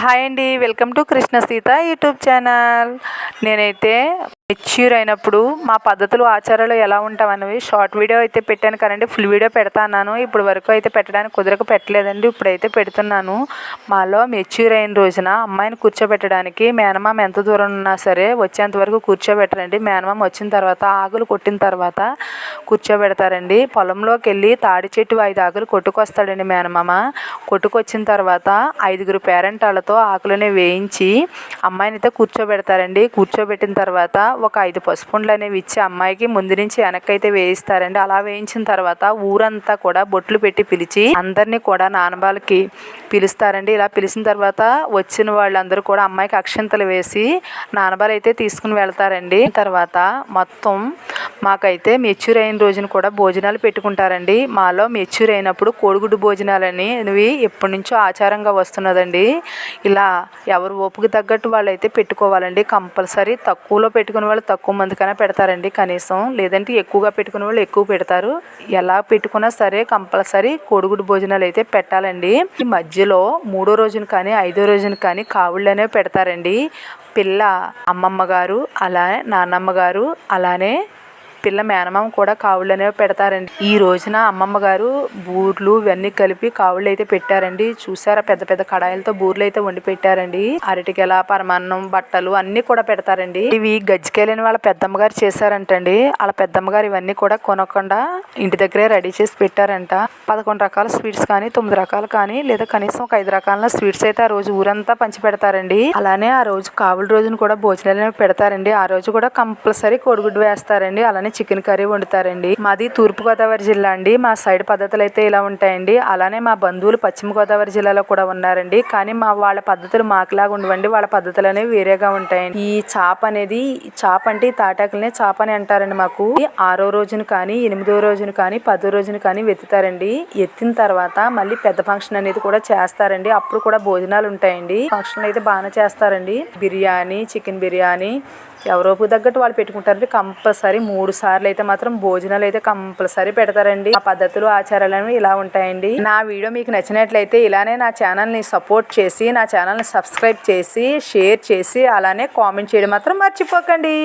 Hi అండి welcome to Krishna Seetha YouTube channel. నేనైతే mature అయినప్పుడు మా పద్ధతులు ఆచారాలు ఎలా ఉంటామనేవి షార్ట్ వీడియో అయితే పెట్టాను కదండి. ఫుల్ వీడియో పెడతాను ఇప్పుడు వరకు అయితే పెట్టడానికి కుదరక పెట్టలేదండి. ఇప్పుడైతే పెడుతున్నాను. మాలో మెచ్యూర్ అయిన రోజున అమ్మాయిని కూర్చోబెట్టడానికి మేనమామ ఎంత దూరం ఉన్నా సరే వచ్చేంత వరకు కూర్చోబెట్టరండి. మేనమామ వచ్చిన తర్వాత ఆకులు కొట్టిన తర్వాత కూర్చోబెడతారండి. పొలంలోకి వెళ్ళి తాడి చెట్టు ఐదు ఆకులు కొట్టుకొస్తాడండి మేనమామ. కొట్టుకొచ్చిన తర్వాత ఐదుగురు పేరెంట్ వాళ్ళతో ఆకులని వేయించి అమ్మాయిని అయితే కూర్చోబెడతారండి. కూర్చోబెట్టిన తర్వాత ఒక ఐదు పసుపుండ్లు అనేవి ఇచ్చి అమ్మాయికి ముందు నుంచి వెనక్కైతే వేయిస్తారండి. అలా వేయించిన తర్వాత ఊరంతా కూడా బొట్లు పెట్టి పిలిచి అందరినీ కూడా నానబాలకి పిలుస్తారండి. ఇలా పిలిచిన తర్వాత వచ్చిన వాళ్ళందరూ కూడా అమ్మాయికి అక్షంతలు వేసి నానబాలు అయితే తీసుకుని వెళ్తారండి. తర్వాత మొత్తం మాకైతే మెచ్యూర్ అయిన రోజున కూడా భోజనాలు పెట్టుకుంటారండి. మాలో మెచ్యూర్ అయినప్పుడు కోడిగుడ్డు భోజనాలని అనేవి ఎప్పటి నుంచో ఆచారంగా వస్తున్నదండి. ఇలా ఎవరు ఓపుకు తగ్గట్టు వాళ్ళైతే పెట్టుకోవాలండి. కంపల్సరీ తక్కువలో పెట్టుకునే వాళ్ళు తక్కువ మందికైనా పెడతారండి కనీసం. లేదంటే ఎక్కువగా పెట్టుకునే వాళ్ళు ఎక్కువ పెడతారు. ఎలా పెట్టుకున్నా సరే కంపల్సరీ కోడిగుడ్డు భోజనాలు అయితే పెట్టాలండి. ఈ మధ్యలో మూడో రోజున కానీ ఐదో రోజున కానీ కావుళ్ళు అనేవి పెడతారండి. పిల్ల అమ్మమ్మ గారు అలానే నాన్నమ్మ గారు అలానే పిల్ల మేనమామ కూడా కావుళ్ళు అనేవి పెడతారండి. ఈ రోజున అమ్మమ్మ గారు బూర్లు ఇవన్నీ కలిపి కావుళ్ళు అయితే పెట్టారండి. చూసారా పెద్ద పెద్ద కడాయిలతో బూర్లు అయితే వండి పెట్టారండి. అరటికెల పరమాన్నం బట్టలు అన్ని కూడా పెడతారండి. ఇవి గజ్జికాయలని వాళ్ళ పెద్దమ్మ గారు చేశారంటండి. వాళ్ళ పెద్దమ్మ గారు ఇవన్నీ కూడా కొనకుండా ఇంటి దగ్గరే రెడీ చేసి పెట్టారంట. పదకొండు రకాల స్వీట్స్ కానీ తొమ్మిది రకాలు కానీ లేదా కనీసం ఒక ఐదు రకాల స్వీట్స్ అయితే ఆ రోజు ఊరంతా పంచి పెడతారండి. అలానే ఆ రోజు కావుల రోజున కూడా భోజనాలు అనేవి పెడతారండి. ఆ రోజు కూడా కంపల్సరీ కోడిగుడ్డు వేస్తారండి. అలానే చికెన్ కర్రీ వండుతారండి. మాది తూర్పుగోదావరి జిల్లా అండి. మా సైడ్ పద్ధతులు అయితే ఇలా ఉంటాయండి. అలానే మా బంధువులు పశ్చిమ గోదావరి జిల్లాలో కూడా ఉన్నారండి. కానీ మా వాళ్ళ పద్ధతులు మాకులాగా ఉండవండి. వాళ్ళ పద్ధతులు అనేవి వేరేగా ఉంటాయండి. ఈ చాప అనేది చాప అంటే తాటాకులనే చాప అని అంటారండి మాకు. ఆరో రోజున కానీ ఎనిమిదో రోజున కానీ పదో రోజున కానీ వెతుతారండి ఎత్తిన తర్వాత మళ్ళీ పెద్ద ఫంక్షన్ అనేది కూడా చేస్తారండి. అప్పుడు కూడా భోజనాలు ఉంటాయండి. ఫంక్షన్ అయితే బాగానే చేస్తారండి. బిర్యానీ చికెన్ బిర్యానీ ఎవరోపు తగ్గట్టు వాళ్ళు పెట్టుకుంటారండి. కంపల్సరీ మూడు సార్లు అయితే మాత్రం భోజనాలు అయితే కంపల్సరీ పెడతారండి. ఆ పద్ధతులు ఆచారాలు అనేవి ఇలా ఉంటాయండి. నా వీడియో మీకు నచ్చినట్లయితే ఇలానే నా ఛానల్ని సపోర్ట్ చేసి నా ఛానల్ని సబ్స్క్రైబ్ చేసి షేర్ చేసి అలానే కామెంట్ చేయడం మాత్రం మర్చిపోకండి.